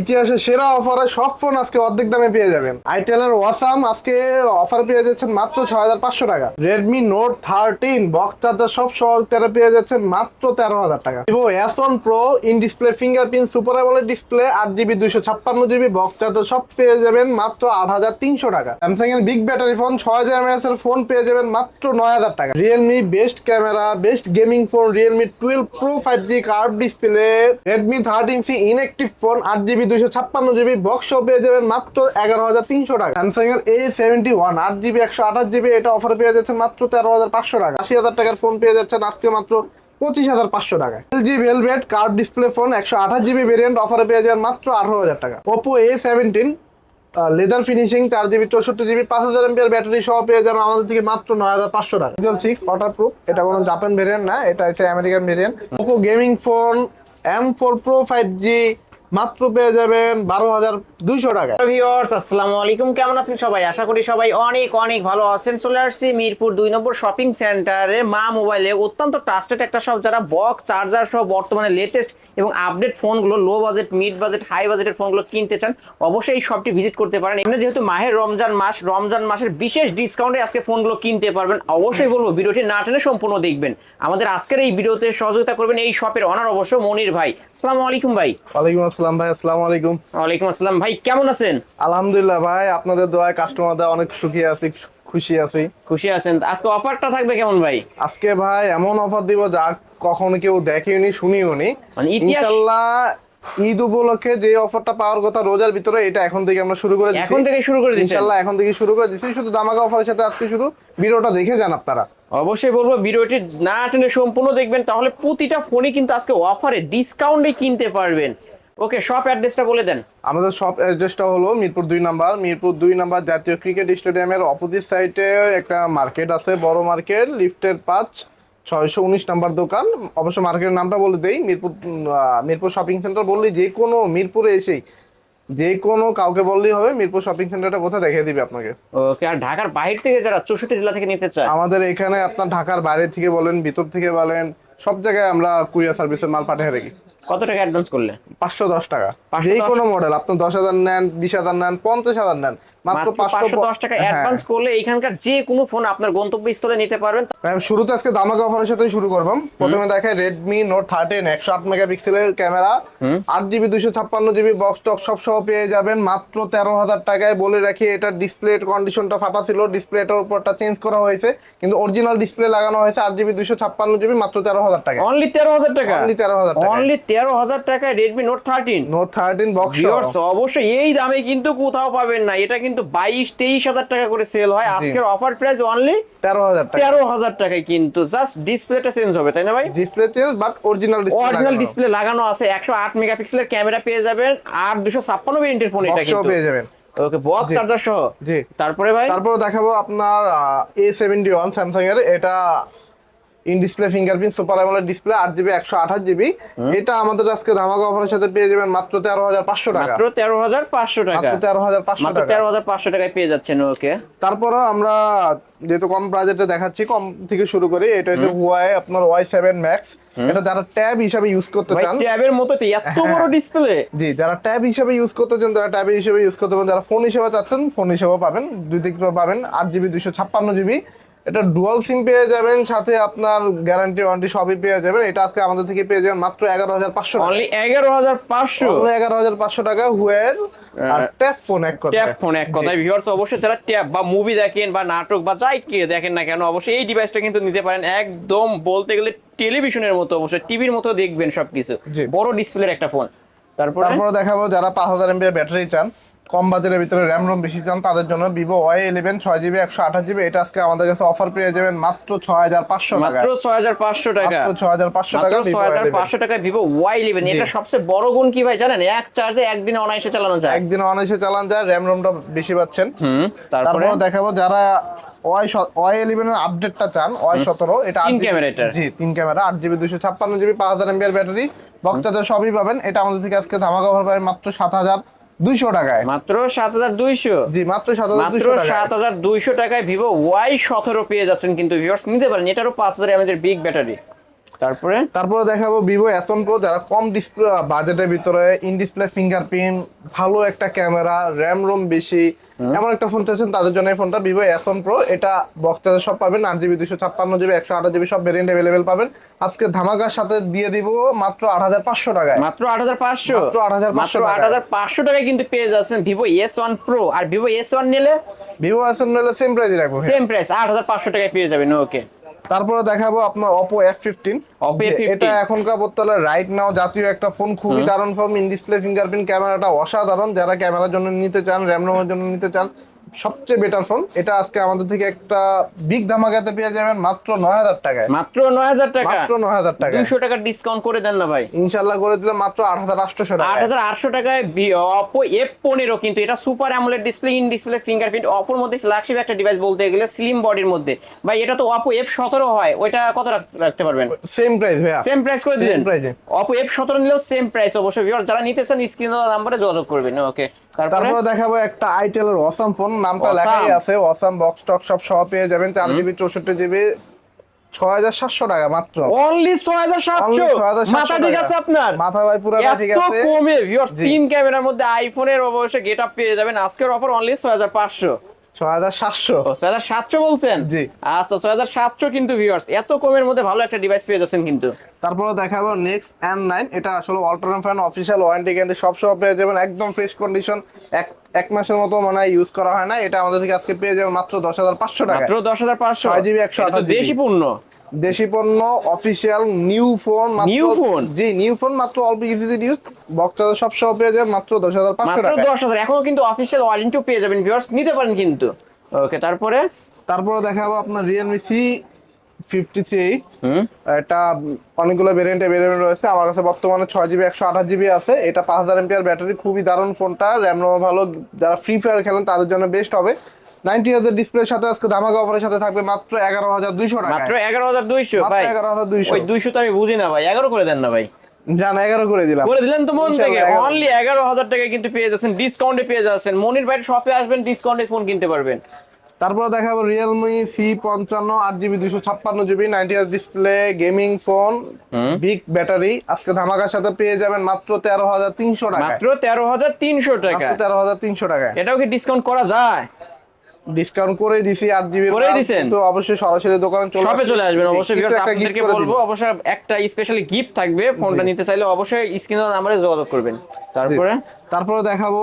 ইতিহাসে সেরা অফারে সব ফোন আজকে অর্ধেক দামে পেয়ে যাবেন। আইটেলের ওয়াসাম আজকে অফার পেয়ে যাচ্ছেন মাত্র ছয় হাজার পাঁচশো টাকা। Redmi Note thirteen box charger সব সহ তেরো পেয়ে যাচ্ছেন মাত্র তেরো হাজার টাকা। Vivo S one pro in display fingerprint super AMOLED display আট জিবি দুইশো ছাপ্পান্ন জিবি বক্স চার্জার সব পেয়ে যাবেন মাত্র আট হাজার তিনশো টাকা। স্যামসাং এর বিগ ব্যাটারি ফোন ছয় হাজার এমএএস এর ফোন পেয়ে যাবেন মাত্র নয় হাজার টাকা। Realme best camera best gaming phone Realme twelve pro five G curve display Redmi thirteen C inactive phone আট জিবি দুইশো ছাপ্পান্ন জিবি বক্স পেয়ে যাবেন মাত্র এগারো হাজার তিনশো টাকা। স্যামসাং এর এ সেভেন্টি ওয়ান আট জিবি একশো আঠাশ জিবি এটা অফার পেয়ে যাচ্ছেন মাত্র তেরো হাজার পাঁচশো টাকা। আশি হাজার টাকার ফোন পেয়ে যাচ্ছেন আজকে মাত্র পঁচিশ হাজার পাঁচশো টাকা LG Velvet curve display phone একশো আঠাশ জিবি ভেরিয়েন্ট অফারে পেয়ে যাবেন মাত্র আঠারো হাজার টাকা। Oppo A seventeen leather finishing চার জিবি চৌষট্টি জিবি পাঁচ হাজার এমপিআর ব্যাটারি সহ পেয়ে যাবেন আমাদের থেকে মাত্র নয় হাজার পাঁচশো টাকা। সিক্স ওয়াটার প্রুফ এটা কোনো জাপান ভেরিয়েন্ট না, এটা হচ্ছে American variant Poco gaming phone M four pro five G মাত্র পেয়ে যাবেন বারো হাজার দুইশো টাকা ভিউয়ার্স আসসালামু আলাইকুম। কেমন আছেন সবাই? আশা করি সবাই অনেক অনেক ভালো আছেন। চলে আসছি মিরপুর দুই নম্বর শপিং সেন্টারে। মা মোবাইলে অত্যন্ত ট্রাস্টেড একটা শপ যারা বক্স চার্জার সহ বর্তমানে লেটেস্ট এবং আপডেট ফোনগুলো low budget mid budget high বাজেটের ফোনগুলো কিনতে চান অবশ্যই এই শপটি ভিজিট করতে পারেন। এমনি যেহেতু মাহের রমজান মাস রমজান মাসের বিশেষ ডিসকাউন্টে আজকে ফোনগুলো কিনতে পারবেন। অবশ্যই বলব ভিডিওটি না টেনে সম্পূর্ণ দেখবেন। আমাদের আজকের এই ভিডিওতে সহযোগিতা করবেন এই শপের অনার অবশ্য মনির ভাই। আসসালামু আলাইকুম ভাই। ওয়ালাইকুম আসসালাম ভাই আসসালামু আলাইকুম। ওয়ালাইকুম আসসালাম। ভাই কেমন আছেন? আলহামদুলিল্লাহ ভাই আপনাদের দোয়ায় কাস্টমারদের অনেক সুখী আছি খুশি আছি। খুশি আছেন। আজকে অফারটা থাকবে কেমন ভাই? আজকে ভাই এমন অফার দিব যা কখনো কেউ দেখেনি শুনিওনি মানে ইনশাল্লাহ ঈদ উপলক্ষে যে অফারটা পাওয়ার কথা রোজার ভিতরে এটা এখন থেকে আমরা শুরু করে দিচ্ছি এখন থেকে শুরু করে দিচ্ছেন ইনশাল্লাহ এখন থেকে শুরু করে দিচ্ছি শুধু দামাকা অফারের সাথে আজকে শুধু ভিডিওটা দেখে যান আপনারা। অবশ্যই বলব ভিডিওটি না টেনে সম্পূর্ণ দেখবেন তাহলে প্রতিটা ফোনই কিন্তু আজকে অফারে ডিসকাউন্টে কিনতে পারবেন। ওকে শপ অ্যাড্রেসটা বলে দেন। আমাদের শপ অ্যাড্রেসটা হলো মিরপুর দুই নাম্বার। মিরপুর দুই নাম্বার জাতীয় ক্রিকেট স্টেডিয়ামের অপোজিট সাইডে একটা মার্কেট আছে বড় মার্কেট লিফটের পাঁচ ছয়শো উনিশ নাম্বার দোকান। অবশ্য মার্কেটের নামটা বলে দেই। মিরপুর মিরপুর শপিং সেন্টার বললেই যে কোনো মিরপুরে এসেই যে কোনো কাউকে বললেই হবে মিরপুর শপিং সেন্টারটা কোথায় দেখিয়ে দিবে আপনাকে। ওকে আর ঢাকার বাইরে থেকে যারা চৌষট্টি জেলা থেকে নিতে চায়? আমাদের এখানে আপনার ঢাকার বাইরে থেকে বলেন ভিতর থেকে বলেন সব জায়গায় আমরা কুরিয়ার সার্ভিসের মাল পাঠিয়ে রাখি কত টাকা অ্যাডভান্স করলে? পাঁচশো দশ টাকা। 510 যে কোনো মডেল আপনি দশ হাজার নেন বিশ হাজার নেন পঞ্চাশ হাজার নেন মাত্র মাত্র পাঁচশো দশ টাকা। অ্যাডভান্স করলে এখানকার যে কোনো ফোন আপনার গন্তব্যস্থলে নিতে পারবেন। শুরুতে আজকে দামাকা অফারের সাথে শুরু করব। প্রথমে মেগাপিক্সেলের ক্যামেরা আট জিবি দুশো ছাপ্পান্ন জিবি বক্স টক সব সহ পেয়ে যাবেন। মাত্র তেরো হাজার টাকায় বলে রাখি এটার ডিসপ্লে কন্ডিশনটা ফাটা ছিল। ডিসপ্লেটার উপরটা চেঞ্জ করা হয়েছে। কিন্তু অরিজিনাল ডিসপ্লে লাগানো হয়েছে আট জিবি দুশো ছাপ্পান্ন জিবি মাত্র তেরো হাজার টাকা অনলি তেরো হাজার টাকা? Only 13,000 টাকায়। অনলি তেরো হাজার টাকায় Redmi Note thirteen Note thirteen box অবশ্যই এই দামে কিন্তু কোথাও পাবেন না। এটা কিন্তু বাইশ তেইশ হাজার টাকা করে সেল হয়। আজকের অফার প্রাইস অনলি তেরো হাজার তেরো হাজার টাকায় কিন্তু জাস্ট ডিসপ্লেটা চেঞ্জ হবে তাই না ভাই? Display change but original original display লাগানো। আছে একশো আট মেগাপিক্সেলের ক্যামেরা পেয়ে যাবেন আর দুশো ছাপ্পান্ন ভেরিয়েন্টের ফোন এটা কিন্তু। পেয়ে যাবেন। ওকে বক্স চার্জার সহ। জি। তারপরে ভাই? তারপর দেখাবো আপনার এ সেভেন্টি ওয়ান স্যামসাং এর এটা in display fingerprint super AMOLED display আট জিবি একশো আঠাশ জিবি এটা আমাদের আজকে ধামাকা অফারের সাথে পেয়ে যাবেন মাত্র তেরো হাজার পাঁচশো টাকা। মাত্র তেরো হাজার পাঁচশো টাকা। তেরো হাজার পাঁচশো টাকা। তেরো হাজার পাঁচশো টাকায় পেয়ে যাচ্ছেন ওকে। তারপরও আমরা যেহেতু কম বাজেটে দেখাচ্ছি কম থেকে শুরু করি এটা হচ্ছে হুয়াই আপনার ওয়াই সেভেন ম্যাক্স এটা যারা ট্যাব হিসাবে ইউজ করতে চান ট্যাবের মতো এত হ্যাঁ। বড় ডিসপ্লে জি যারা ট্যাব হিসেবে ইউজ করতে চান তারা ট্যাব হিসেবে ইউজ করতে পারেন যারা ফোন হিসেবে চাচ্ছেন ফোন হিসেবে পাবেন দুই দিক পাবেন আট জিবি দুইশো ছাপ্পান্ন জিবি এটা ডুয়াল সিম পেয়ে যাবেন সাথে আপনার গ্যারান্টি ওয়ারেন্টি সবই পেয়ে যাবেন। এটা আজকে আমাদের থেকে পেয়ে যাবেন মাত্র এগারো হাজার পাঁচশো অনলি এগারো হাজার পাঁচশো? এগারো হাজার পাঁচশো টাকা হুয়ের আর ট্যাব ফোন এক কথা ট্যাব ফোন এক কথায়। ভিউয়ার্স অবশ্যই যারা ট্যাপ বা মুভি দেখেন বা নাটক বা যাই কি দেখেন না কেন অবশ্যই এই ডিভাইসটা কিন্তু নিতে পারেন। একদম বলতে গেলে টেলিভিশনের মতো অবশ্যই টিভির মতো দেখবেন সবকিছু। বড় ডিসপ্লের একটা ফোন তারপরে? তারপরে দেখাবো যারা পাঁচ হাজার এমবিআর ব্যাটারি চান। কম বাজারের ভিতরে র্যাম রোম বেশি চান তাদের জন্য ভিভো ওয়াই ইলেভেন ছয় জিবি একশো আঠাশ জিবি এটা আজকে আমাদের কাছে অফার পেয়ে যাবেন মাত্র ছয় হাজার পাঁচশো টাকা। মাত্র ছয় হাজার পাঁচশো টাকা। ছয় হাজার পাঁচশো টাকা ছয় হাজার পাঁচশো টাকায় ভিভো ওয়াই ইলেভেন। এটা সবচেয়ে বড় গুণ কি ভাই জানেন? এক চার্জে একদিনে অনায়াসে চালানো যায়। একদিনে অনায়াসে চালান যায় র্যাম রোমটা বেশি পাচ্ছেন। তারপরে? দেখাবো যারা ওয়াই ওয়াই ইলেভেন এর আপডেটটা চান ওয়াই সতেরো এটা তিন ক্যামেরা এটার। জি তিন ক্যামেরা আট জিবি দুশো ছাপ্পান্ন জিবি পাঁচ হাজার এমবিআর ব্যাটারি। বক্তাদের সবই পাবেন। এটা আমাদের থেকে আজকে ধামাকা অফার পাবেন মাত্র সাত হাজার দুইশো টাকায়। মাত্র সাত হাজার দুইশো। জি মাত্র সাত হাজার মাত্র সাত হাজার দুইশো টাকায় ভিভো ওয়াই সতেরো পেয়ে যাচ্ছেন কিন্তু ভিউয়ার্স নিতে পারেন এটারও পাঁচ হাজার এমএজের বিগ ব্যাটারি তারপরে? তারপরে দেখাবো ভিভো এসন প্রো যারা কম ডিসপ্লে বাজেটের ভিতরে ইন ডিসপ্লে ফিঙ্গারপ্রিন্ট ভালো একটা ক্যামেরা র্যাম রোম বেশি এমন একটা ফোন চাচ্ছেন তাদের জন্য এই ফোনটা ভিভো এসন প্রো এটা বক্স চার্জার সব পাবেন আট জিবি দুশো ছাপ্পান্ন জিবি একশো আঠাশ জিবি সব ভেরিয়েন্ট অ্যাভেলেবেল পাবেন। আজকে ধামাকার সাথে দিয়ে দিব মাত্র আট হাজার পাঁচশো টাকায়। মাত্র আট হাজার পাঁচশো? মাত্র 8,500 মাত্র টাকায়। আট হাজার পাঁচশো টাকায় কিন্তু পেয়ে যাচ্ছেন ভিভো এস ওয়ান প্রো আর ভিভো এস ওয়ান নিলে? ভিভো এসন নিলে সেম প্রাইসই রাখব। সেম প্রাইস আট হাজার পাঁচশো টাকায় পেয়ে যাবেন ওকে তারপরে দেখাবো আপনার Oppo F fifteen Oppo F15 এটা এখনকার বর্তমানে রাইট নাও জাতীয় একটা ফোন খুবই দারুণ ফোন ইন ডিসপ্লে ফিঙ্গারপ্রিন্ট ক্যামেরাটা অসাধারণ। যারা ক্যামেরার জন্য নিতে চান র্যাম রোমের জন্য নিতে চান সবচেয়ে বেটার ফোন এটা আজকে আমাদের থেকে একটা বিগ ধামাকাতে পেয়ে যাবেন মাত্র নয় হাজার টাকায়। মাত্র নয় হাজার টাকা? মাত্র নয় হাজার টাকা দুইশো টাকা ডিসকাউন্ট করে দেন না ভাই। ইনশাল্লাহ করে দিলে মাত্র আট হাজার আটশোশো আট হাজার আটশো টাকায় অপো এফ পনেরো কিন্তু এটা super AMOLED display in display fingerprint অপোর মধ্যে ফ্ল্যাগশিপ একটা ডিভাইস বলতে গেলে স্লিম বডির মধ্যে। ভাই এটা তো অপো এফ সতেরো হয় ওইটা কত রাখতে পারবেন? সেম প্রাইস ভাইয়া। সেম প্রাইস করে দিলেন অপো এফ সতেরো নিলেও সেম প্রাইস অবশ্যই। যারা নিতে চান স্ক্রিন নাম্বারে যোগাযোগ করবেন। ওকে তারপরে? দেখাবো একটা আইটেল এর অসাম ফোন নামটা লেখাই আছে অসাম বক্স টক সব সহ পেয়ে যাবেন চার জিবি চৌষট্টি জিবি ছয় হাজার সাতশো টাকা মাত্র। অনলি ছয় হাজার সাতশো? Only 6,700 মাথা ঠিক আছে আপনার? মাথা ভাই পুরো ঠিক আছে? কমে ভিউয়ার্স তিন ক্যামেরার মধ্যে আইফোনের অবশ্যই গেট আপ পেয়ে যাবেন। আজকের অফার অনলি ছয় হাজার পাঁচশো। বলছেন? জি। আচ্ছা ছয় হাজার সাতশো কিন্তু ভিউয়ার্স এত কমের মধ্যে ভালো একটা ডিভাইস পেয়ে যাচ্ছেন কিন্তু। তারপরে দেখাবো নেক্সট নাইন এটা আসলে অল্টারন ফ্যান অফিসিয়াল ওয়ারেন্টি গ্যারান্টি সব সব পেয়ে যাবেন। একদম ফ্রেশ কন্ডিশন এক এক মাসের মতো মানে ইউজ করা হয় না। এটা আমাদের থেকে আজকে পেয়ে যাবেন মাত্র দশ হাজার পাঁচশো টাকা মাত্র দশ হাজার পাঁচশো। 6GB 128 দেশি পণ্য দেশি পণ্য official new phone new phone জি নিউ ফোন মাত্র অল্প কিছু ইউজ চার্জার সব সহ পেয়ে যাবেন মাত্র দশ হাজার পাঁচশো মাত্র টাকা দশ হাজার। এখনও কিন্তু অফিসিয়াল ওয়ারেন্টিও পেয়ে যাবেন ভিউয়ার্স নিতে পারেন কিন্তু। ওকে তারপরে? তারপরে দেখাবো আপনার রিয়েলমি সি ফিফটি থ্রি এটা অনেকগুলো ভেরিয়েন্টে ভেরিয়েন্ট রয়েছে। আমার কাছে বর্তমানে ছয় জিবি একশো আঠাশ জিবি আছে। এটা পাঁচ হাজার এমপিআর ব্যাটারি। খুবই দারুণ ফোনটা র্যাম রোম ভালো। যারা ফ্রি ফায়ার খেলেন তাদের জন্য বেস্ট হবে। নাইনটি হাজার ডিসপ্লের সাথে আজকে ধামাকা অফারের সাথে থাকবে মাত্র এগারো হাজার দুইশো টাকা মাত্র এগারো হাজার দুইশো ভাই। 11,200 ওই দুইশো তো আমি বুঝি না ভাই। এগারো করে দেন না ভাই। জান এগারো করে দিলাম। করে দিলেন তো মন থেকে। অনলি এগারো হাজার টাকায় কিন্তু পেয়ে যাচ্ছেন ডিসকাউন্টে পেয়ে যাচ্ছেন। মনির ভাইয়ের শপে আসবেন ডিসকাউন্টে ফোন কিনতে পারবেন। তারপর দেখাবো রিয়েলমি সি পঞ্চান্ন আট জিবি দুশো ছাপ্পান্ন জিবি নাইনটি হাজার display gaming phone big battery আজকে ধামাকার সাথে পেয়ে যাবেন মাত্র তেরো হাজার তিনশো টাকা মাত্র তেরো হাজার তিনশো টাকা তেরো হাজার তিনশো টাকা এটাও কি ডিসকাউন্ট করা যায়? ডিসকাউন্ট করে দিছি আট জিবি করেই দিছেন? তো অবশ্যই সরাসরি দোকানে চলে শপে চলে আসবেন অবশ্যই আপনাদেরকে বলব অবশ্যই একটা স্পেশালি গিফট থাকবে ফোনটা নিতে চাইলে অবশ্যই নাম্বারে যোগাযোগ করবেন। তারপরে? তারপরে দেখাবো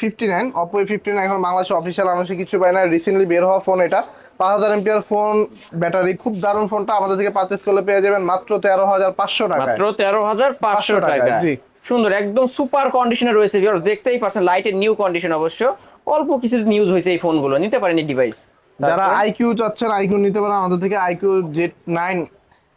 ফিফটি নাইন অপো এ এখন বাংলাদেশে অফিসিয়াল আনুষে কিছু পায় না রিসেন্টলি বের হওয়া ফোন এটা। পাঁচ হাজার এমপিআর ফোন ব্যাটারি খুব দারুণ ফোনটা আমাদের থেকে পারচেস করলে পেয়ে যাবেন মাত্র তেরো হাজার পাঁচশো টাকা মাত্র তেরো হাজার পাঁচশো টাকা, টাকা জি। সুন্দর একদম সুপার কন্ডিশনে রয়েছে ভিউয়ার্স দেখতেই পারছেন লাইটের নিউ কন্ডিশন অবশ্য। অল্প কিছু নিউজ হয়েছে এই ফোনগুলো নিতে পারেন এই ডিভাইস যারা আইকিউ চাচ্ছেন আইকিউ নিতে পারেন আমাদের থেকে iQOO Z nine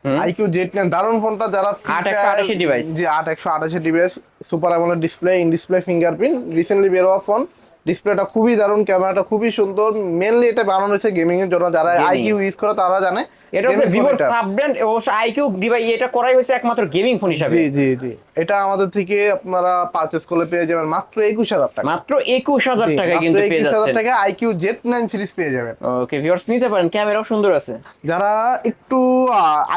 iQOO Z nine দারুণ ফোনটা যারা আট একশো আঠাশি ডিভাইস জি আট একশো আঠাশি device super AMOLED display in display fingerprint recently বেরোয়া phone ডিসপ্লেটা খুবই দারুণ ক্যামেরাটা খুবই সুন্দর। মেনলি এটা বানানো হয়েছে গেমিং এর জন্য যারা। আইকিউ ইউজ করে তারা জানে এটা হচ্ছে ভিভোর সাব ব্র্যান্ড অবশ্য আইকিউ ডিভাইস এটা করাই হয়েছে একমাত্র গেমিং ফোন হিসাবে। জি জি জি। এটা আমাদের থেকে আপনারা পারচেস করলে পেয়ে যাবেন মাত্র একুশ হাজার টাকা। মাত্র একুশ হাজার টাকায় কিন্তু পেয়ে যাচ্ছেন 21,000 যাচ্ছেন। টাকা আইকিউ জেড নাইন সিরিজ পেয়ে যাবেন। ওকে ভিউয়ার্স নিতে পারেন ক্যামেরাও সুন্দর আছে। যারা একটু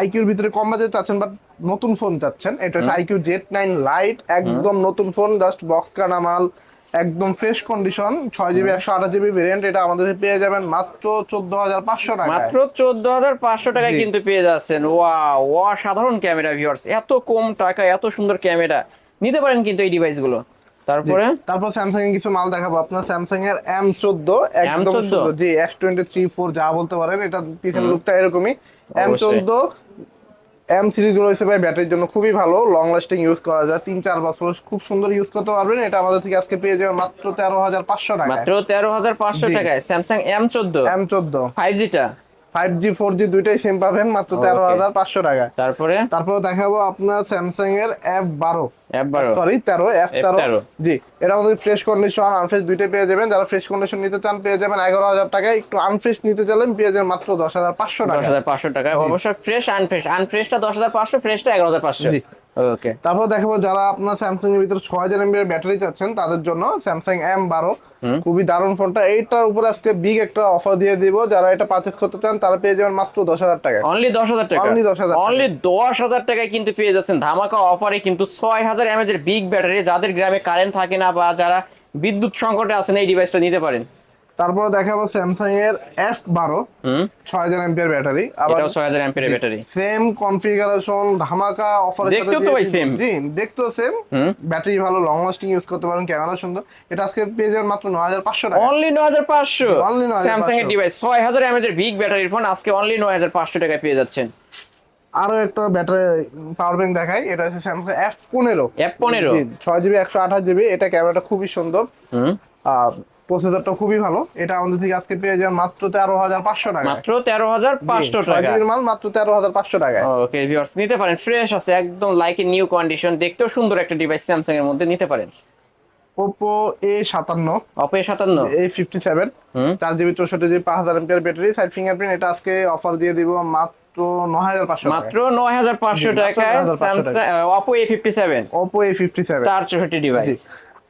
আইকিউর ভিতরে কম বাজেট চাচ্ছেন বাট নতুন ফোন চাচ্ছেন এটা হচ্ছে আইকিউ জেড নাইন লাইট একদম নতুন ফোন জাস্ট বক্স কানা মাল একদম ফ্রেশ কন্ডিশন ছয় জিবি একশো আঠাশ জিবি ভেরিয়েন্ট এটা আমাদের পেয়ে যাবেন মাত্র চোদ্দ হাজার পাঁচশো টাকা মাত্র চোদ্দ হাজার পাঁচশো টাকায় কিন্তু পেয়ে যাচ্ছেন। ওয়া অসাধারণ ক্যামেরা ভিউয়ার্স এত কম টাকা এত সুন্দর ক্যামেরা। নিতে পারেন কিন্তু এই ডিভাইসগুলো তারপরে? তারপর স্যামসাং এর কিছু মাল দেখাবো আপনার। স্যামসাং এর এম চোদ্দ একদম সুন্দর। G S twenty three four যা বলতে পারেন এটা পিছনের লুকটা এরকমই। এম চোদ্দ এম সিরিজগুলো হিসেবে ব্যাটারির জন্য খুবই ভালো লং লাস্টিং ইউজ করা যায়। তিন চার বছর খুব সুন্দর ইউজ করতে পারবেন। এটা আমাদের থেকে আজকে পেয়ে যাবেন মাত্র তেরো হাজার পাঁচশো টাকা মাত্র তেরো হাজার পাঁচশো টাকায়। স্যামসাং এম চোদ্দ। এম চোদ্দ। ফাইভ জিটা ফাইভ জি ফোর জি দুইটাই সেম পাবেন মাত্র তেরো হাজার পাঁচশো টাকা। তারপরে? তারপর দেখাবো আপনার স্যামসাং এর এফ বারো সরি তেরো এফ তেরো জি এটা আমাদের ফ্রেশ কন্ডিশন আনফ্রেশ দুইটাই পেয়ে যাবেন। যারা ফ্রেশ কন্ডিশন নিতে চান পেয়ে যাবেন এগারো হাজার টাকায়। একটু আনফ্রেশ নিতে চাইলেন পেয়ে যাবেন মাত্র দশ হাজার পাঁচশো দশ টাকা হাজার পাঁচশো টাকা অবশ্য ফ্রেশ আনফ্রেশ আনফ্রেশটা দশ হাজার পাঁচশো ফ্রেশটা এগারো হাজার পাঁচশো। জি। ওকে তারপর দেখাবো যারা আপনার স্যামসাং এর ভিতরে ছয় হাজার এমবি ব্যাটারি চাচ্ছেন তাদের জন্য স্যামসাং এম বারো খুবই দারুণ ফোনটা। এইটার উপরে আজকে বিগ একটা অফার দিয়ে দিব। যারা এটা পারচেস করতে চান তারা পেয়ে যাবেন মাত্র দশ হাজার টাকা। অনলি দশ হাজার টাকা? Only 10,000 টাকা। অনলি দশ হাজার টাকায় কিন্তু পেয়ে যাচ্ছেন। ধামাকা অফারে কিন্তু ছয় হাজার এমএজ এর বিগ ব্যাটারি। যাদের গ্রামে কারেন্ট থাকে না বা যারা বিদ্যুৎ সংকটে আছেন এই ডিভাইসটা নিতে পারেন। তারপরে দেখাবো স্যামসাং এর এফ বারো ছয় হাজার এমপি ব্যাটারি। আবার ছয় হাজার এমপির ব্যাটারি। সেম কনফিগারেশন ধামাকা অফার দেখতেও তো ভাই same। জি দেখতেও সেম। ব্যাটারি ভালো লং লাস্টিং ইউজ করতে পারেন ক্যামেরা সুন্দর। এটা আজকে পেয়ে যাবেন মাত্র নয় হাজার পাঁচশো টাকা। অনলি নয় হাজার পাঁচশো। 9,500 স্যামসাং এর ডিভাইস ছয় হাজার এমএজ এর বিগ ব্যাটারির ফোন আজকে অনলি নয় হাজার পাঁচশো টাকায় পেয়ে যাচ্ছেন। আরও একটা ব্যাটারি পাওয়ার ব্যাংক দেখাই। এটা হচ্ছে স্যামসাং এফ পনেরো। F15 ছয় জিবি একশো আঠাশ জিবি এটা ক্যামেরাটা খুবই সুন্দর। আর প্রসেসরটা খুবই ভালো। এটা আমাদের থেকে আজকে পেয়ে যাবেন মাত্র তেরো হাজার পাঁচশো টাকা মাত্র তেরো হাজার পাঁচশো টাকা মাল মাত্র তেরো হাজার পাঁচশো টাকায়। ওকে ভিউয়ার্স নিতে পারেন। ফ্রেশ আছে একদম লাইক এ নিউ কন্ডিশন দেখতেও সুন্দর একটা ডিভাইস স্যামসাং এর মধ্যে নিতে পারেন। ওপো এ সাতান্ন অপে সাতান্ন। এ ফিফটি সেভেন চার জিবি চৌষট্টি জিবি পাঁচ হাজার এমপিআর ব্যাটারি সাইড ফিঙ্গারপ্রিন্ট এটা আজকে অফার দিয়ে দিব মাত্র মাত্র নয় হাজার পাঁচশো টাকায় 9,500 Samsung Oppo A fifty seven Oppo A fifty seven চার চৌষট্টি ডিভাইস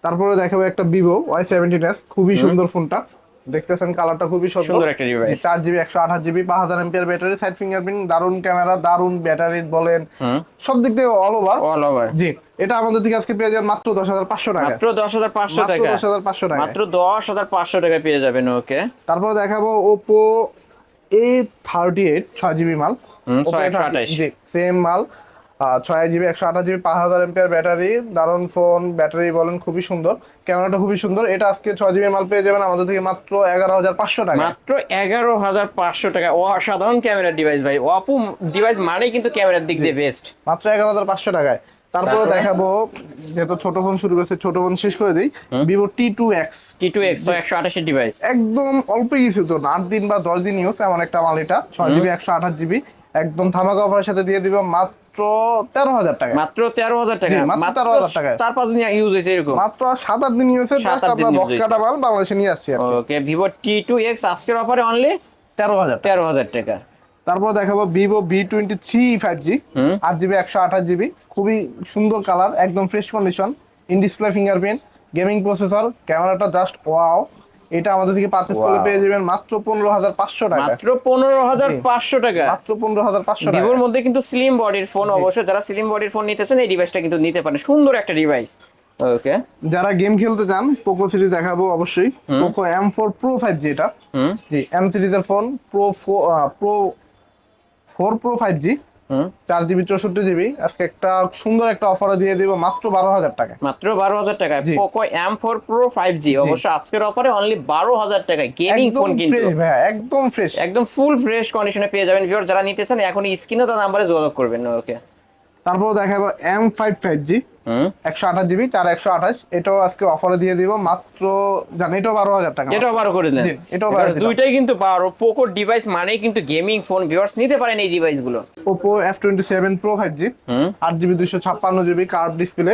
তারপরে দেখাবো একটা ভিভো ওয়াই সেভেন্টিন এস খুবই সুন্দর ফোনটা। দেখতেছেন কালারটা খুবই সুন্দর। একটা ডিভাইস চার জিবি একশো আঠাশ জিবি পাঁচ হাজার এমপিআর ব্যাটারি সাইড ফিঙ্গারপ্রিন্ট দারুণ ক্যামেরা দারুণ ব্যাটারি বলেন। সব দিক থেকে অল ওভার অল ওভার জি এটা আমাদের থেকে আজকে পেয়ে যাবেন মাত্র দশ হাজার পাঁচশো টাকা। মাত্র দশ হাজার পাঁচশো টাকা। দশ হাজার পাঁচশো টাকা। মাত্র দশ হাজার পাঁচশো টাকা পেয়ে যাবেন ওকে। তারপরে দেখাবো ওপো এ থার্টি এইট ছয় জিবি মাল। ছয়। সেম মাল। ছয় জিবি একশো আঠাশ জিবি পাঁচ হাজার এমপিআর ব্যাটারি দারুণ ফোন ব্যাটারি বলেন খুবই সুন্দর। ক্যামেরাটা খুবই সুন্দর। এটা আজকে ছয় জিবি মাল পেয়ে যাবেন আমাদের থেকে মাত্র এগারো হাজার পাঁচশো টাকা। মাত্র এগারো হাজার পাঁচশো টাকা। অসাধারণ ক্যামেরা ডিভাইস ভাই। অপো ডিভাইস মানেই কিন্তু ক্যামেরার দিক দিয়ে বেস্ট মাত্র এগারো হাজার পাঁচশো টাকায়। তারপরে তারপরে? দেখাবো যেহেতু ছোট ফোন শুরু করছে ছোট ফোন শেষ করে দিই। Vivo T two X T two X একশো আঠাশের ডিভাইস একদম অল্প কিছু তো আট দিন বা দশ দিন ইউজ এমন একটা মাল এটা। ছয় জিবি একশো আঠাশ জিবি। একদম ধামাকা অফারের সাথে দিয়ে দিব মাত্র তেরো হাজার টাকা। মাত্র তেরো হাজার টাকা। মাত্র মাত্র 13,000 টাকায়। চার পাঁচ দিন ইউজ হয়েছে এরকম। মাত্র সাত আট দিন ইউজ হয়েছে। কাটা মাল বাংলাদেশে নিয়ে আসছি okay Vivo T two X আজকের অফারে অনলি তেরো হাজার তেরো হাজার টাকা। তারপর দেখাবো Vivo V twenty three five G. আট জিবি একশো আঠাশ জিবি খুবই সুন্দর কালার একদম fresh condition in display fingerprint gaming processor ক্যামেরাটা জাস্ট ওয়াও এটা আমাদের থেকে পারচেস করলে পেয়ে যাবেন মাত্র পনেরো হাজার পাঁচশো টাকা। মাত্র পনেরো হাজার পাঁচশো টাকা। মাত্র পনেরো হাজার পাঁচশো টাকা। ভিভোর মধ্যে কিন্তু স্লিম বডির ফোন অবশ্যই যারা স্লিম বডির ফোন নিতেছেন এই ডিভাইসটা কিন্তু নিতে পারেন। সুন্দর একটা ডিভাইস ওকে যারা গেম খেলতে চান পোকো সিরিজ দেখাবো অবশ্যই। Poco M four Pro five G এটা। জি এম সিরিজের phone Pro Pro four Pro five G চার জিবি চৌষট্টি জিবি। আজকে একটা সুন্দর একটা অফার দিয়ে দিব মাত্র বারো হাজার টাকা মাত্র বারো হাজার টাকায়। Poco M four Pro five G. অবশ্য আজকের অফারে অনলি বারো হাজার টাকায়। গেমিং একদম ফোন কিন্তু। ফ্রেশ একদম ফ্রেশ একদম ফুল ফ্রেশ কন্ডিশনে পেয়ে যাবেন। ভিউয়ার যারা নিতেছেন এখন স্ক্রিনে তার নাম্বারে যোগাযোগ করবেন ওকে। তারপর দেখাবো এম ফাইভ ফাইভ জি একশো আঠাশ জিবি চার একশো আঠাশ। এটাও আজকে অফারে দিয়ে দিব মাত্র জানি এটাও বারো হাজার টাকা এটাও বারো করে দেন। এটাও বারো দুইটাই কিন্তু বারো পোকো ডিভাইস মানেই কিন্তু গেমিং ফোন ভিউয়ার্স নিতে পারেন এই ডিভাইসগুলো Oppo F twenty seven Pro five G আট জিবি দুশো ছাপ্পান্ন জিবি কার্ভ ডিসপ্লে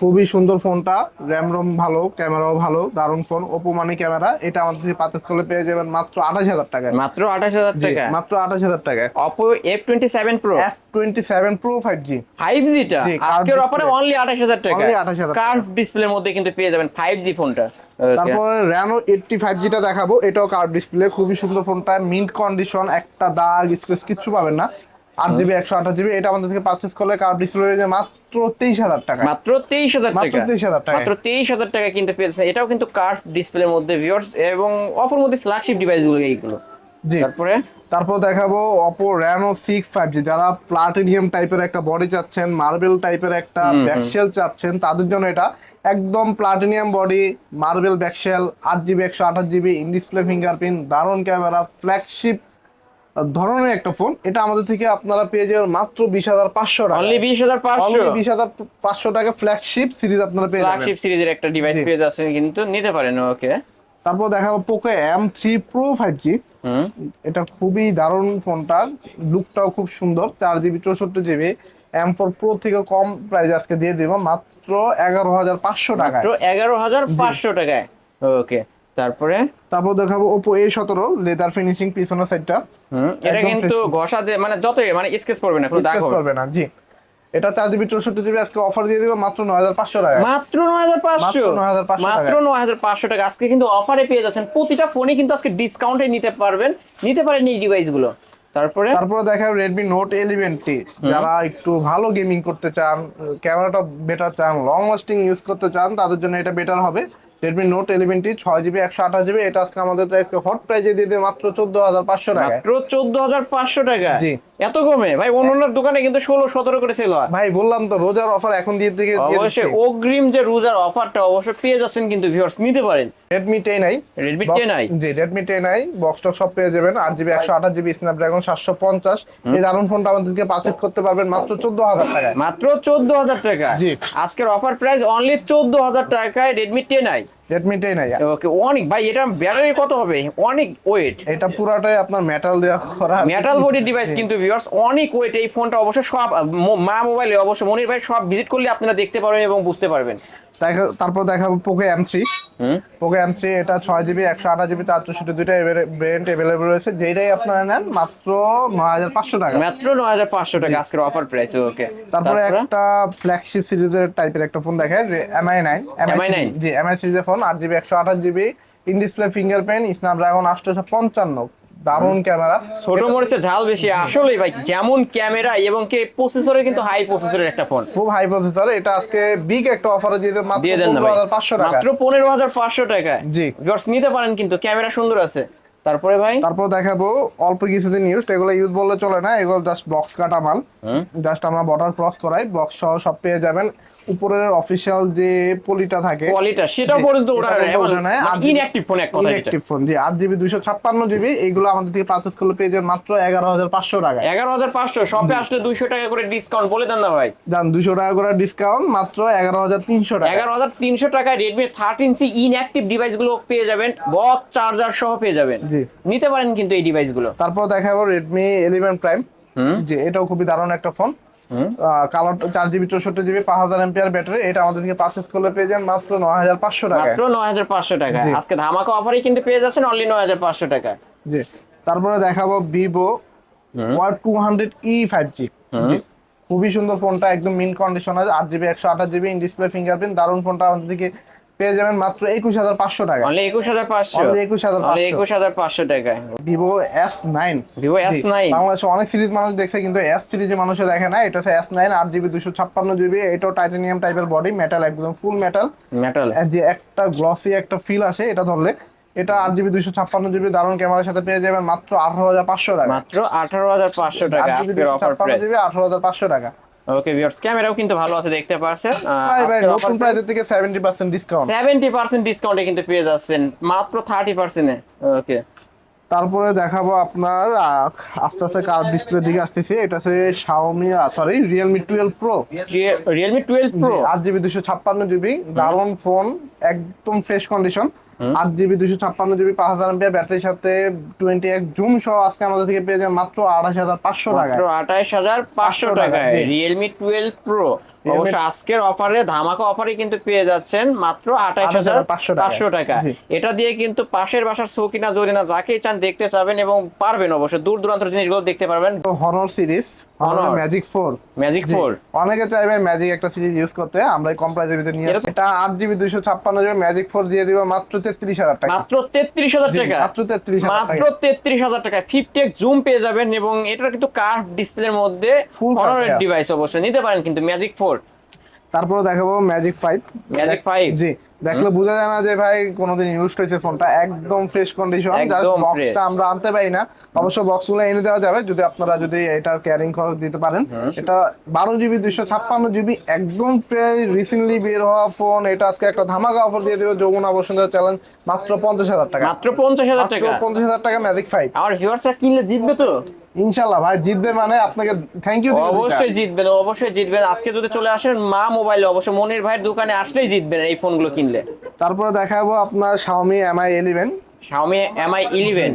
খুবই সুন্দর ফোনটা। র্যাম রম ভালো ক্যামেরাও ভালো দারুণ ফোন ওপো মানি ক্যামেরা এটা আমাদের থেকে পারচেস করলে পেয়ে যাবেন মাত্র আঠাশ হাজার টাকায়। মাত্র আঠাশ হাজার টাকা মাত্র আঠাশ হাজার টাকায়। Oppo F twenty seven Pro F twenty seven Pro five G five জিটা G, curved আজকের অফারে display। অনলি আঠাশ হাজার টাকা Only 28,000 টাকা। কার্ভ ডিসপ্লের মধ্যে কিন্তু পেয়ে যাবেন ফাইভ জি ফোনটা. তারপরে র্যানো এইটটি ফাইভ জিটা দেখাবো। এটাও কার্ভ ডিসপ্লে খুবই সুন্দর ফোনটা। মিন্ট কন্ডিশন একটা দাগ স্ক্রেচ কিচ্ছু পাবেন না। আট জিবি একশো আঠাশ জিবি এটা আমাদের থেকে পারচেস করলে কার্ভ ডিসপ্লে মাত্র তেইশ হাজার টাকা মাত্র তেইশ হাজার মাত্র টাকা 23,000 টাকায়। মাত্র তেইশ হাজার টাকা কিনতে পেয়েছেন এটাও কিন্তু কার্ভ ডিসপ্লের মধ্যে ভিউয়ার্স এবং অপর মধ্যে ফ্ল্যাগশিপ ডিভাইসগুলো এইগুলো। জি। তারপরে? তারপর দেখাবো Oppo Reno six five G যারা প্লাটিনিয়াম টাইপের একটা বডি চাচ্ছেন মার্বেল টাইপের একটা ব্যাকশেল চাচ্ছেন তাদের জন্য এটা একদম platinum body marble back shell আট জিবি একশো আঠাশ জিবি ইন ডিসপ্লে ফিঙ্গারপ্রিন্ট দারুণ ক্যামেরা ফ্ল্যাগশিপ ধরনের একটা ফোন এটা আমাদের থেকে আপনারা পেয়ে যাবেন মাত্র বিশ হাজার পাঁচশো টাকা। অনলি বিশ হাজার পাঁচশো? বিশ হাজার পাঁচশো টাকা ফ্ল্যাগশিপ সিরিজ আপনারা পেয়ে যাবেন। ফ্ল্যাগশিপ সিরিজের একটা ডিভাইস পেয়ে যাচ্ছেন কিন্তু নিতে পারেন ওকে। তারপর দেখা দেখাবো Poco M three Pro five G এটা খুবই দারুণ ফোনটা লুকটাও খুব সুন্দর চার জিবি চৌষট্টি জিবি এম ফোর প্রো থেকে কম প্রাইস আজকে দিয়ে দেবো মাত্র এগারো হাজার পাঁচশো টাকা এগারো হাজার পাঁচশো টাকায় ওকে। তারপরে? তারপর দেখাবো ওপো এ সতেরো লেদার ফিনিশিং পিছনের সাইডটা এটা কিন্তু fresh। ঘষা দিয়ে মানে যতই মানে স্কেচ পড়বে না কোনো দাগ হবে না। জি। এটা চার জিবি চৌষট্টি জিবি আজকে অফার দিয়ে দিব মাত্র নয় হাজার পাঁচশো টাকা। মাত্র নয় হাজার পাঁচশো? মাত্র 9,500 মাত্র নয় হাজার পাঁচশো টাকা। আজকে কিন্তু অফারে পেয়ে যাচ্ছেন। প্রতিটা ফোনে কিন্তু আজকে ডিসকাউন্টে নিতে পারবেন। নিতে পারেন এই ডিভাইসগুলো তারপরে তারপরে দেখা রেডমি নোট ইলেভেন টি যারা একটু ভালো গেমিং করতে চান ক্যামেরাটা বেটার চান লং লাস্টিং ইউজ করতে চান তাদের জন্য এটা বেটার হবে। রেডমি নোট ইলেভেনটি ছয় জিবি একশো আঠাশ জিবি এটা আজকে আমাদের হট প্রাইজে দিয়ে দিয়ে মাত্র চোদ্দ হাজার পাঁচশো টাকা মাত্র চোদ্দ হাজার পাঁচশো টাকা জি। এত কমে? ভাই অন্য অন্য দোকানে কিন্তু ষোলো সতেরো করে সেল হয়। ভাই বললাম তো রোজার অফার এখন দিয়ে দিকে অবশ্যই অগ্রিম যে রোজার অফারটা অবশ্যই পেয়ে যাচ্ছেন কিন্তু ভিউয়ার্স নিতে পারেন। Redmi ten I Redmi 10i? জি রেডমি টেন আই বক্স টক সব পেয়ে যাবেন। আট জিবি একশো আঠাশ জিবি স্ন্যাপড্রাগন সাতশো পঞ্চাশ। এই দারুণ ফোনটা আমাদেরকে পারচেজ করতে পারবেন মাত্র চোদ্দ হাজার টাকায়। মাত্র চোদ্দ হাজার টাকা জি। আজকের অফার প্রাইস অনলি চোদ্দ হাজার টাকায় রেডমি টেন আই রেডমি নাই ওকে অনেক ভাই এটা ব্যাটারি কত হবে? অনেক ওয়েট এটা পুরাটাই আপনার মেটাল দেওয়া করা। মেটাল বডি ডিভাইস কিন্তু ভিউয়ার্স অনেক ওয়েট এই ফোনটা অবশ্য সব ম- মোবাইলে অবশ্য মনির ভাই সব ভিজিট করলে আপনারা দেখতে পারবেন এবং বুঝতে পারবেন। তারপর দেখাবো Poco M three Poco M three এটা ছয় জিবি একশো আঠাশ জিবি চার চৌষট্টি দুইটা ব্রেন্ড অ্যাভেলেবল রয়েছে। যেটাই আপনারা নেন মাত্র নয় হাজার পাঁচশো টাকা। মাত্র নয় হাজার পাঁচশো টাকা আজকের অফার প্রাইস ওকে তারপরে একটা ফ্ল্যাগশিপ সিরিজের টাইপের একটা ফোন দেখেন এমআই নাইন এমআই নাইন জি এমআই সিরিজের ফোন আট জিবি একশো আঠাশ GB in display fingerprint Snapdragon আটশোশো পঞ্চান্ন। দারুণ ক্যামেরা। ছোট মরিচে ঝাল বেশি। আসলেই ভাই যেমন ক্যামেরা এবং কে প্রসেসরে কিন্তু হাই প্রসেসরের একটা ফোন খুব হাই প্রসেসর এটা আজকে বিগ একটা অফারে দিয়ে দেবে মাত্র দিয়ে দেন না পনেরো ভাই হাজার পাঁচশো টাকা মাত্র পনেরো হাজার পাঁচশো টাকা জি। ভিউয়ার্স নিতে পারেন কিন্তু ক্যামেরা সুন্দর আছে। তারপরে ভাই? তারপর দেখাবো অল্প কিছুদিন ইউজ এগুলো ইউজ বললে চলে না এগুলো জাস্ট বক্স কাটা মাল। জাস্ট আমরা বর্ডার ক্রস করাই বক্স সহ সব পেয়ে যাবেন। উপরের অফিসিয়াল যে পলিটা থাকে কোয়ালিটা সেটাও জি, পর্যন্ত ওঠে ইনঅ্যাক্টিভ ফোন এক কথা ইলেকট্রিক ফোন জি। আট জিবি দুইশো ছাপ্পান্ন জিবি এইগুলো আমাদের থেকে পারচেস করলে পেয়ে যাবেন মাত্র এগারো হাজার পাঁচশো টাকা এগারো হাজার পাঁচশো শপে আসলে দুইশো টাকা করে ডিসকাউন্ট বলে দেন না ভাই। যান দুইশো টাকা করে ডিসকাউন্ট মাত্র এগারো হাজার তিনশো টাকা এগারো হাজার তিনশো টাকায় রেডমি থার্টিন সি ইনঅ্যাক্টিভ ডিভাইসগুলো পেয়ে যাবেন বক্স চার্জার সহ পেয়ে যাবেন। জি। নিতে পারেন কিন্তু এই ডিভাইসগুলো তারপর দেখাবো রেডমি ইলেভেন প্রাইম হুম। যে এটাও খুবই দারুণ একটা ফোন কালার চার জিবি চৌষট্টি জিবি পাঁচ হাজার এমপিআর ব্যাটারি এটা আমাদের থেকে পারচেস করলে পেয়ে যান মাত্র নয় হাজার পাঁচশো টাকা মাত্র নয় হাজার পাঁচশো টাকা। আজকে ধামাকা অফারে কিন্তু পেয়ে যাচ্ছেন অনলি নয় হাজার পাঁচশো টাকা জি। তারপরে দেখাবো Vivo Y two hundred E five G. খুবই সুন্দর ফোনটা একদম মিন কন্ডিশন আছে আট জিবি একশো আঠাশ জিবি ইন ডিসপ্লে ফিঙ্গারপ্রিন্ট দারুণ ফোনটা আমাদের থেকে পেয়ে যাবেন মাত্র একুশ হাজার পাঁচশো টাকা। অনলি একুশ হাজার পাঁচশো। 21,500 অনলি একুশ হাজার পাঁচশো টাকা Vivo S nine Vivo S9 বাংলাদেশে অনেক সিরিজ মানুষ দেখছে কিন্তু এস সিরিজে মানুষে দেখে না। এটা হচ্ছে এস নাইন আট জিবি দুশো ছাপ্পান্ন জিবি এটাও টাইটানিয়াম টাইপের বডি মেটাল একদম ফুল মেটাল মেটাল যে একটা গ্লসি একটা ফিল আসে এটা ধরলে। এটা আট জিবি দুশো ছাপ্পান্ন জিবি দারুণ ক্যামেরার সাথে পেয়ে যাবেন মাত্র আঠারো হাজার পাঁচশো টাকা। মাত্র আঠারো হাজার পাঁচশো টাকা আঠারো হাজার পাঁচশো টাকা। ওকে ভিউয়ার্স ক্যামেরাও কিন্তু ভালো আছে দেখতে পাচ্ছেন ভাই ভাই নতুন প্রাইসের থেকে seventy percent discount seventy percent ডিসকাউন্টে কিন্তু পেয়ে যাচ্ছেন মাত্র থার্টি পার্সেন্টে ওকে তারপরে দেখাবো আপনার আস্তে আস্তে কার ডিসপ্লে দিকে আসতেছে। এটা হচ্ছে Xiaomi sorry Realme twelve Pro Realme twelve Pro আট জিবি দুশো ছাপ্পান্ন জিবি দারুণ ফোন একদম ফ্রেশ কন্ডিশন আট জিবি দুশো ছাপ্পান্ন জিবি পাঁচ হাজার এমপিআর ব্যাটারির সাথে টোয়েন্টি এক জুম সহ আজকে আমাদের থেকে পেয়ে যাবেন মাত্র আঠাশ হাজার পাঁচশো টাকা আঠাশ হাজার পাঁচশো টাকা, টাকায় রিয়েলমি টুয়েলভ প্রো অবশ্য আজকের অফারে ধামাকা অফারে কিন্তু পেয়ে যাচ্ছেন মাত্র হাজার পাঁচশো টাকা। এটা দিয়ে কিন্তু পাশের বাসার সৌকিনা জরিনা যাকে চান দেখতে চাবেন এবং পারবেন অবশ্য। দূর দূরান্তের জিনিসগুলো দেখতে পারবেন। Honor series Honor Magic four Magic four অনেকে চাইবে ম্যাজিক একটা সিরিজ ইউজ করতে আমরা কম প্রাইসের ভিতরে নিয়ে এটা আট জিবি দুইশো ছাপ্পান্ন জিবি ম্যাজিক ফোর দিয়ে দিব মাত্র তেত্রিশ হাজার টাকা। মাত্র তেত্রিশ হাজার টাকা। মাত্র তেত্রিশ মাত্র তেত্রিশ হাজার টাকা। ফিফটি জুম পেয়ে যাবেন এবং এটার কিন্তু কার্ভ ডিসপ্লের মধ্যে হনরের ডিভাইস অবশ্যই নিতে পারেন কিন্তু ম্যাজিক ফোর তারপরে দেখাবো Magic five Magic five G. দেখলে বোঝা যায় না যে ভাই কোনোদিন ইউজ হয়েছে ফোনটা একদম ফ্রেশ কন্ডিশন বক্সটা আমরা আনতে পারি না। অবশ্য বক্সগুলো এনে দেওয়া যাবে। যদি আপনারা যদি এটার ক্যারিং খরচ দিতে পারেন। এটা বারো জিবি দুইশো ছাপ্পান্ন জিবি একদম ফ্রেশ রিসেন্টলি বের হওয়া ফোন এটা আজকে একটা ধামাকা অফার দিয়ে দেবে যমুনা বসুন্ধরা চ্যালেঞ্জ মাত্র পঞ্চাশ হাজার টাকা। মাত্র পঞ্চাশ হাজার টাকা? পঞ্চাশ হাজার টাকা ম্যাজিক ফাইভ আর ভিউয়ার্সরা কিনলে জিতবে তো? ইনশাল্লাহ ভাই জিতবে মানে আপনাকে থ্যাংক ইউ অবশ্যই জিতবেন অবশ্যই জিতবেন। আজকে যদি চলে আসেন মা মোবাইলে অবশ্যই মনির ভাইয়ের দোকানে আসলেই জিতবেন এই ফোনগুলো কিনলে তারপরে দেখাবো আপনার Xiaomi M I 11 Xiaomi Mi 11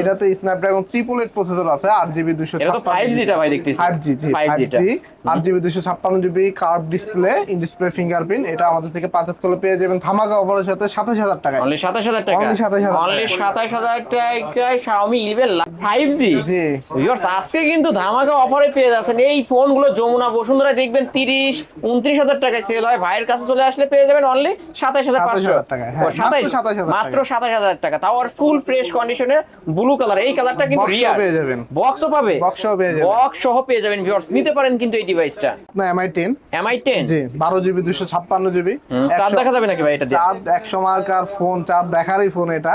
এটাতে স্ন্যাপড্রাগন ট্রিপল এইট প্রসেসর আছে আট জিবি দুশো এটা তো 5G টা ভাই দেখতেছি। ফাইভ জি জি 5G ফাইভ টা। জি আট জিবি দুশো ছাপ্পান্ন GB curve display in display fingerprint এটা আমাদের থেকে পারচেস করলে পেয়ে যাবেন ধামাকা অফারের সাথে সাতাশ হাজার টাকায়। অনলি 27000 টাকা? Only 27,000 অনলি 27000 টাকায়। Xiaomi 11 5G জি। ভিউয়ার্স আজকে কিন্তু ধামাকা অফারে পেয়ে যাচ্ছেন। এই ফোনগুলো যমুনা বসুন্ধরা দেখবেন 30 29000 টাকায় সেল হয়। ভাইয়ের কাছে চলে আসলে পেয়ে যাবেন অনলি 27500 27,000 টাকায়, হ্যাঁ, মাত্র 27,000 মাত্র 27000 টাকা। তাও আর ফুল ফ্রেশ কন্ডিশনে ব্লু কালার এই কালারটা কিন্তু রিয়ার পেয়ে যাবেন। বক্সও পাবে। সহ পেয়ে যাবেন। বক্স সহ পেয়ে যাবেন ভিউয়ার্স নিতে পারেন কিন্তু এই ডিভাইসটা না এমআই টেন এমআই 10 জি বারো জিবি দুশো ছাপ্পান্ন জিবি চার দেখা যাবে নাকি ভাই এটা দিয়ে? চাঁদ একশো মার্কার ফোন চাঁদ দেখারই ফোন এটা।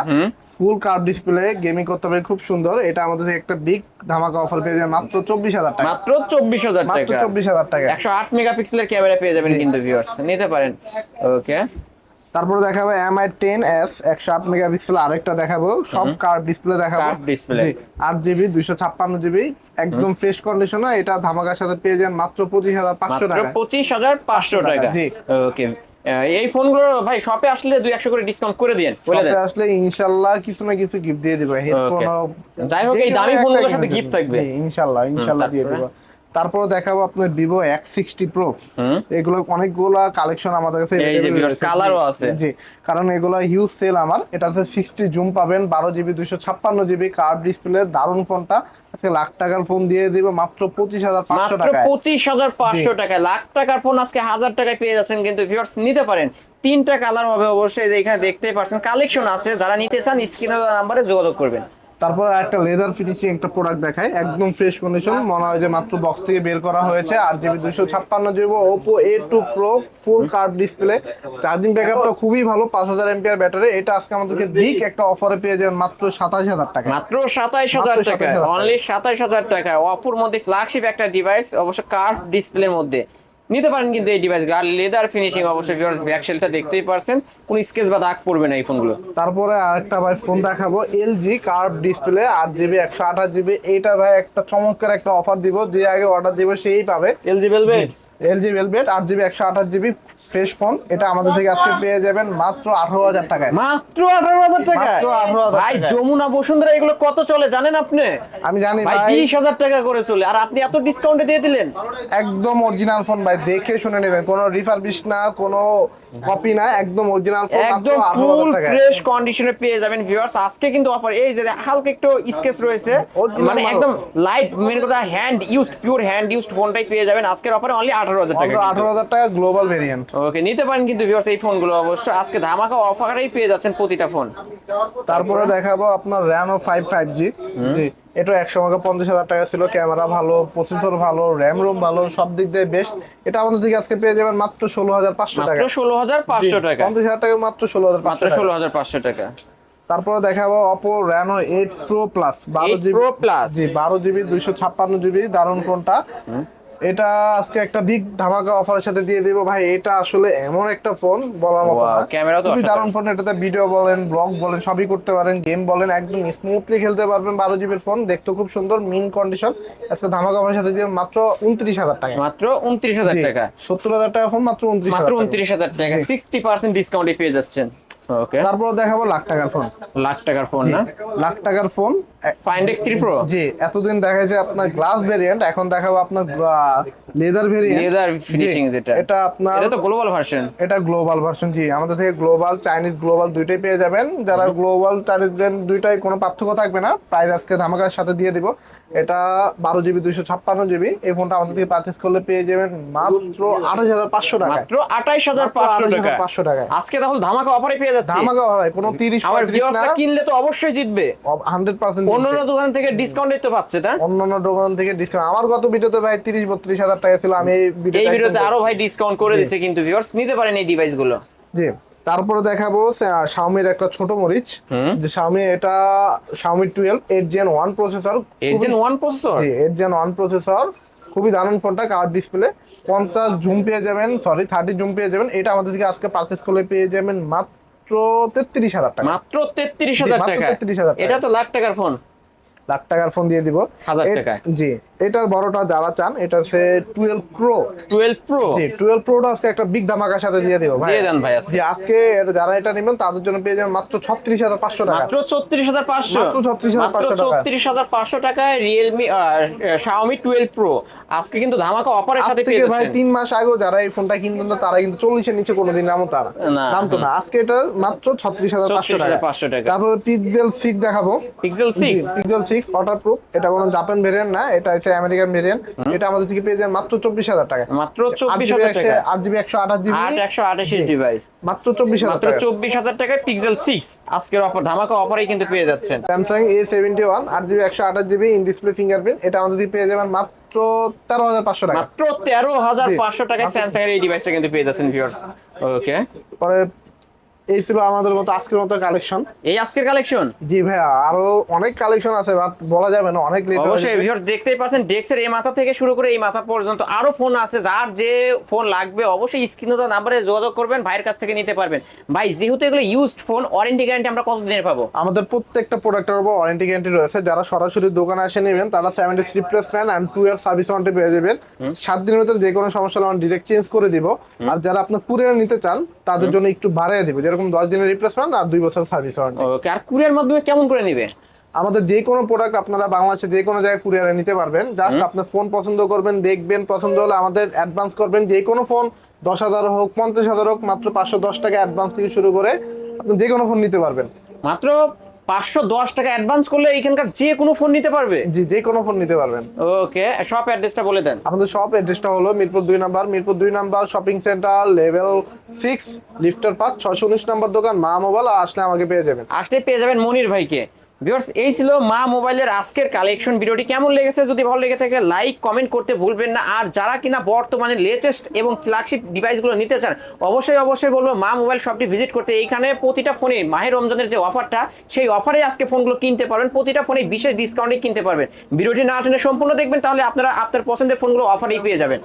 ফুল কার্ভ ডিসপ্লে গেমিং করতে পারে খুব সুন্দর। এটা আমাদের থেকে একটা বিগ ধামাকা অফার পেয়ে যাবে মাত্র চব্বিশ হাজার টাকা। মাত্র 24000 মাত্র টাকা। চব্বিশ হাজার টাকা। 108 মেগাপিক্সেলের ক্যামেরা পেয়ে যাবেন কিন্তু ভিউয়ার্স নিতে পারেন। ওকে তারপরে দেখাবো এমআই টেন এস একশো আট মেগাপিক্সেল আরেকটা দেখাবো। সব কার্ভ ডিসপ্লে দেখাবো। আট জিবি দুইশো ছাপ্পান্ন জিবি একদম ফ্রেশ কন্ডিশন এটা ধামাকার সাথে পেয়ে যান মাত্র পঁচিশ হাজার পাঁচশো টাকা পঁচিশ হাজার পাঁচশো টাকা। জি। ওকে এই ফোনগুলো ভাই শপে আসলে দুই একশো করে ডিসকাউন্ট করে শপে আসলে ইনশাল্লাহ কিছু না কিছু গিফট দিয়ে দিবে। হেডফোন. যাই হোক, এই দামি ফোনগুলোর সাথে গিফট থাকবে। ইনশাল্লাহ ইনশাল্লাহ দিয়ে? দিব। তারপর দেখাবো আপনার ভিভো এক্স সিক্সটি প্রো এগুলো অনেকগুলা কালেকশন আমাদের কাছে এই যে available viewers, রয়েছে। colour ও আছে। জি কারণ এগুলো হিউজ সেল আমার। এটাতে সিক্সটি জুম পাবেন বারো জিবি দুইশো ছাপ্পান্ন জিবি কার্ভ ডিসপ্লে দারুণ ফোনটা আজকে লাখ টাকার ফোন দিয়ে দিব মাত্র পঁচিশ হাজার পাঁচশো টাকায়। পঁচিশ হাজার পাঁচশো টাকায়। লাখ টাকার ফোন আজকে হাজার টাকায় পেয়ে যাচ্ছেন কিন্তু ভিউয়ার্স নিতে পারেন। তিনটা কালার হবে অবশ্যই এখানে দেখতেই পারছেন কালেকশন আছে যারা নিতে চান স্ক্রিনে নাম্বারে যোগাযোগ করবেন। তারপর একটা লেদার ফিনিশিং একটা প্রোডাক্ট দেখায় একদম ফ্রেশ কন্ডিশন মনে হয় যে মাত্র বক্স থেকে বের করা হয়েছে। আর জিবি দুশো ছাপ্পান্ন GB Oppo A two Pro full curve display charging ব্যাকআপটা খুবই ভালো পাঁচ হাজার এমপিআর ব্যাটারি এটা আজকে আমাদেরকে বিগ একটা অফারে পেয়ে যাবেন মাত্র সাতাশ হাজার টাকা মাত্র সাতাইশ হাজার টাকা অনলি সাতাইশ হাজার টাকা অপুর মধ্যে ফ্ল্যাগশিপ একটা ডিভাইস অবশ্য কার্ভ ডিসপ্লের মধ্যে। নিতে পারেন কিন্তু এই ডিভাইস আর লেদার ফিনিশিং অবশ্যই ভিউয়ার্স ব্যাকশেলটা দেখতেই পারছেন। কোন স্কেচ বা দাগ পড়বে না এই ফোনগুলো তারপরে আরেকটা ভাই ফোন দেখাবো এলজি কার্ভ ডিসপ্লে আট জিবি একশো আঠাশ জিবি এইটা ভাই একটা চমৎকার একটা অফার দিব যে আগে অর্ডার দিবে সেই পাবে। এলজি ভেলভেট এলজি ভেলভেট আট জিবি একশো আঠাশ জিবি ফ্রেশ ফোন এটা আমাদের থেকে আজকে পেয়ে যাবেন মাত্র আঠারো হাজার টাকায়। মাত্র আঠারো হাজার টাকা মাত্র 18,000 ভাই টাকায়। যমুনা বসুন্ধরা এগুলো কত চলে জানেন আপনি? আমি জানি ভাই ভাই। বিশ হাজার টাকা করে চলে। আর আপনি এত ডিসকাউন্টে দিয়ে দিলেন? একদম অরিজিনাল ফোন ভাই। দেখে শুনে নেবেন। কোনো রিফারবিশ না কোনো কপি না একদম অরিজিনাল একদম ফুল ফ্রেশ কন্ডিশনে পেয়ে যাবেন ভিউয়ার্স আজকে কিন্তু অফার এই যে হালকা একটু স্কেচ রয়েছে। মানে একদম লাইট মেন কথা hand used pure hand used ফোনটাই পেয়ে যাবেন। আজকের অফারে অনলি আঠারো হাজার টাকা আঠারো হাজার টাকা গ্লোবাল ভেরিয়েন্ট ওকে নিতে পারেন কিন্তু ভিউয়ার্স এই ফোনগুলো অবশ্য আজকে ধামাকা অফারেই পেয়ে যাচ্ছেন প্রতিটা ফোন তারপরে দেখাবো আপনার ফাইভ ফাইভ জি জি। এটা একশো আমাকে পঞ্চাশ হাজার টাকা ছিল ক্যামেরা ভালো প্রসেসর ভালো র্যাম রোম ভালো সব দিক দিয়ে বেস্ট এটা আমাদের থেকে আজকে পেয়ে যাবেন মাত্র ষোলো হাজার পাঁচশো টাকা। ষোলো হাজার পাঁচশো টাকা। পঞ্চাশ হাজার টাকা মাত্র ষোলো হাজার মাত্র পাঁচশো ষোলো হাজার পাঁচশো টাকা। তারপরে দেখাবো Oppo Reno eight Pro plus বারো জিবি প্লাস। জি বারো জিবি দুইশো ছাপ্পান্ন জিবি দারুণ ফোনটা। এটা আজকে একটা বিগ ধামাকা অফারের সাথে দিয়ে দিব। ভাই এটা আসলে এমন একটা ফোন বলার মতো camera তো দারুণ ফোন এটাতে ভিডিও বলেন ব্লগ বলেন সবই করতে পারেন গেম বলেন একদম স্মুথলি খেলতে পারবেন বারো জিবির ফোন দেখতে খুব সুন্দর মিন কন্ডিশন আজকে ধামাকা অফারের সাথে দিয়ে মাত্র উনত্রিশ হাজার টাকা। মাত্র উনত্রিশ হাজার টাকা। সত্তর হাজার টাকা ফোন মাত্র উনত্রিশ মাত্র। উনত্রিশ হাজার টাকা। সিক্সটি পার্সেন্ট ডিসকাউন্টে পেয়ে যাচ্ছেন। ওকে তারপর দেখাবো লাখ টাকার ফোন। লাখ টাকার ফোন না? লাখ টাকার phone. Find X three Pro জি এতদিন দেখা যায় আপনার গ্লাস ভেরিয়েন্ট এখন দেখাবো আপনার লেদার ভেরিয়েন্ট লেদার ফিনিশিং যেটা। এটা আপনার এটা তো গ্লোবাল ভার্সন এটা গ্লোবাল ভার্সন জি। আমাদের থেকে গ্লোবাল চাইনিজ গ্লোবাল দুইটাই পেয়ে যাবেন। যারা গ্লোবাল চাইনিজ ব্র্যান্ড দুইটাই কোনো পার্থক্য থাকবে না। প্রাইস আজকে ধামাকার সাথে দিয়ে দিব। এটা বারো জিবি দুইশো ছাপ্পান্ন জিবি এই ফোনটা আমাদের থেকে পারচেস করলে পেয়ে যাবেন মাত্র আঠাশ হাজার পাঁচশো টাকা মাত্র আঠাইশ হাজার পাঁচশো টাকা পাঁচশো টাকায়। আজকে তাহলে ধামাকা অফারে পেয়ে যাচ্ছে? ধামাকা হয় কোনো তিরিশ আমার পঁয়ত্রিশ ভিউয়ার্সরা কিনলে তো অবশ্যই জিতবে। হান্ড্রেড পার্সেন্ট অন্যান্য দোকান থেকে ডিসকাউন্ট দিতে পারছে তা অন্যান্য দোকান থেকে ডিসকাউন্ট আমার গত ভিডিওতে ভাই তিরিশ বত্রিশ হাজার টাকা ছিল আমি এই এই ভিডিওতে ভিডিওতে আরও ভাই ডিসকাউন্ট করে দিছে কিন্তু ভিউয়ার্স নিতে পারেন এই ডিভাইসগুলো। জি। তারপরে দেখাবো শাওমির একটা ছোট মরিচ। যে শাওমি এটা Xiaomi twelve eight gen one processor eight gen one processor eight gen one processor খুবই দারুণ ফোনটা কার ডিসপ্লে পঞ্চাশ জুম পেয়ে যাবেন সরি থার্টি জুম পেয়ে যাবেন। এটা আমাদের থেকে আজকে পারচেস করলে পেয়ে যাবেন মাত্র তেত্রিশ হাজার টাকা। মাত্র তেত্রিশ হাজার টাকা 33,000 হাজার এটা তো লাখ টাকার ফোন। লাখ টাকার ফোন দিয়ে দিব। হাজার টাকা জি। এটার বড়টা যারা চান এটা হচ্ছে twelve Pro twelve Pro twelve প্রোটা আজকে একটা বিগ ধামাকার সাথে দিয়ে দিব ভাই। দিয়ে দেন ভাই আজকে। আজকে যারা এটা নেবেন তাদের জন্য পেয়ে যাবেন মাত্র ছত্রিশ হাজার পাঁচশো টাকা। মাত্র ছত্রিশ হাজার পাঁচশো। মাত্র 36,500 টাকা। ছত্রিশ হাজার পাঁচশো টাকায় রিয়েলমি শাওমি টুয়েলভ প্রো আজকে কিন্তু ধামাকা অফারের সাথে পেয়ে ভাই তিন মাস আগেও যারা এই ফোনটা কিনবেন না তারা কিন্তু চল্লিশের নিচে কোনোদিন নামও তারা। নামতো না। আজকে এটা মাত্র ছত্রিশ হাজার পাঁচশো টাকা। 36,500 টাকা। তারপরে পিক্সেল সিক্স দেখাবো। Pixel six Pixel six waterproof এটা কোনো জাপান ভেরিয়েন্ট না এটা হচ্ছে আমেরিকান ভেরিয়েন্ট এটা আমাদের থেকে পেয়ে যাবেন মাত্র চব্বিশ হাজার টাকা। মাত্র চব্বিশ হাজার টাকা। আট জিবি একশো আঠাশ জিবি আট একশো আঠাশের ডিভাইস মাত্র চব্বিশ হাজার মাত্র টাকা। চব্বিশ হাজার টাকায় পিক্সেল সিক্স আজকের অফার ধামাকা অফারেই কিন্তু পেয়ে যাচ্ছেন। স্যামসাং এ সেভেন্টি ওয়ান আট জিবি একশো আঠাশ জিবি ইন ডিসপ্লে ফিঙ্গারপ্রিন্ট এটা আমাদের থেকে পেয়ে যাবেন মাত্র তেরো হাজার পাঁচশো টাকা। মাত্র তেরো হাজার পাঁচশো টাকায় স্যামসাং এর এই ডিভাইসটা কিন্তু পেয়ে যাচ্ছেন ভিউয়ার্স ওকে পরে এই ছিল আমাদের মতো আজকের মতো কালেকশন এই আজকের কালেকশন জি ভাইয়া আরও অনেক কালেকশন আছে বাট বলা যাবে না অনেক লেট অবশ্যই ভিউয়ার্স দেখতেই পাচ্ছেন ডেক্সের এই মাথা থেকে শুরু করে এই মাথা পর্যন্ত আরও ফোন আছে যার যে ফোন লাগবে অবশ্যই স্ক্রিনে তো নাম্বারে যোগাযোগ করবেন ভাইয়ের কাছ থেকে নিতে পারবেন। ভাই যেহেতু এগুলো ইউজড ফোন ওয়ারেন্টি গ্যারান্টি আমরা কত দিনের পাবো? আমাদের প্রত্যেকটা প্রোডাক্টের উপর ওয়ারেন্টি গ্যারান্টি রয়েছে। যারা সরাসরি দোকানে এসে নেবেন তারা seven days replacement and two year service warranty পেয়ে যাবেন। সাত দিনের ভিতরে যে কোনো সমস্যা হলে আমরা ডিরেক্ট চেঞ্জ করে দিব। আর যারা আপনার পুরো নিতে চান তাদের জন্য একটু বাড়িয়ে দিব। যেরকম দশ দিনের রিপ্লেসমেন্ট আর দুই বছর সার্ভিস ওয়ারেন্টি ওকে আর কুরিয়ার মাধ্যমে কেমন করে নিবে? আমাদের যে কোনো প্রোডাক্ট আপনারা বাংলাদেশে যে কোনো জায়গায় কুরিয়ারে নিতে পারবেন। জাস্ট আপনার ফোন পছন্দ করবেন দেখবেন পছন্দ হলে আমাদের অ্যাডভান্স করবেন। যে কোনো ফোন দশ হাজার হোক পঞ্চাশ হাজার হোক মাত্র পাঁচশো দশ টাকা অ্যাডভান্স থেকে শুরু করে আপনি যে কোনো ফোন নিতে পারবেন। মাত্র পাঁচশো দশ টাকা অ্যাডভান্স করলে এখানকার যে কোনো ফোন নিতে পারবে? জি যে কোনো ফোন নিতে পারবেন। ওকে শপ অ্যাড্রেসটা বলে দেন। আমাদের শপ অ্যাড্রেসটা হলো মিরপুর দুই নাম্বার মিরপুর দুই number shopping centre level six লিফটার পাঁচ ছয়শো উনিশ নাম্বার দোকান মা মোবাইল আসলে আমাকে পেয়ে যাবেন। আসলে পেয়ে যাবেন মনির ভাইকে। ভিউয়ার্স, এই ছিল মা মোবাইলের আজকের কালেকশন ভিডিওটি কেমন লেগেছে? যদি ভালো লেগে থাকে লাইক কমেন্ট করতে ভুলবেন না। আর যারা কিনা বর্তমানে লেটেস্ট এবং ফ্ল্যাগশিপ ডিভাইসগুলো নিতে চান, অবশ্যই অবশ্যই বলব, মা মোবাইল শপটি ভিজিট করতে। এইখানে প্রতিটা ফোনে মাহের রমজানের যে অফারটা সেই অফারে আজকে ফোনগুলো কিনতে পারবেন। প্রতিটা ফোনে বিশেষ ডিসকাউন্টে কিনতে পারবেন। ভিডিওটি না টেনে সম্পূর্ণ দেখবেন, তাহলে আপনারা আপনার পছন্দের ফোনগুলো অফারেই পেয়ে যাবেন।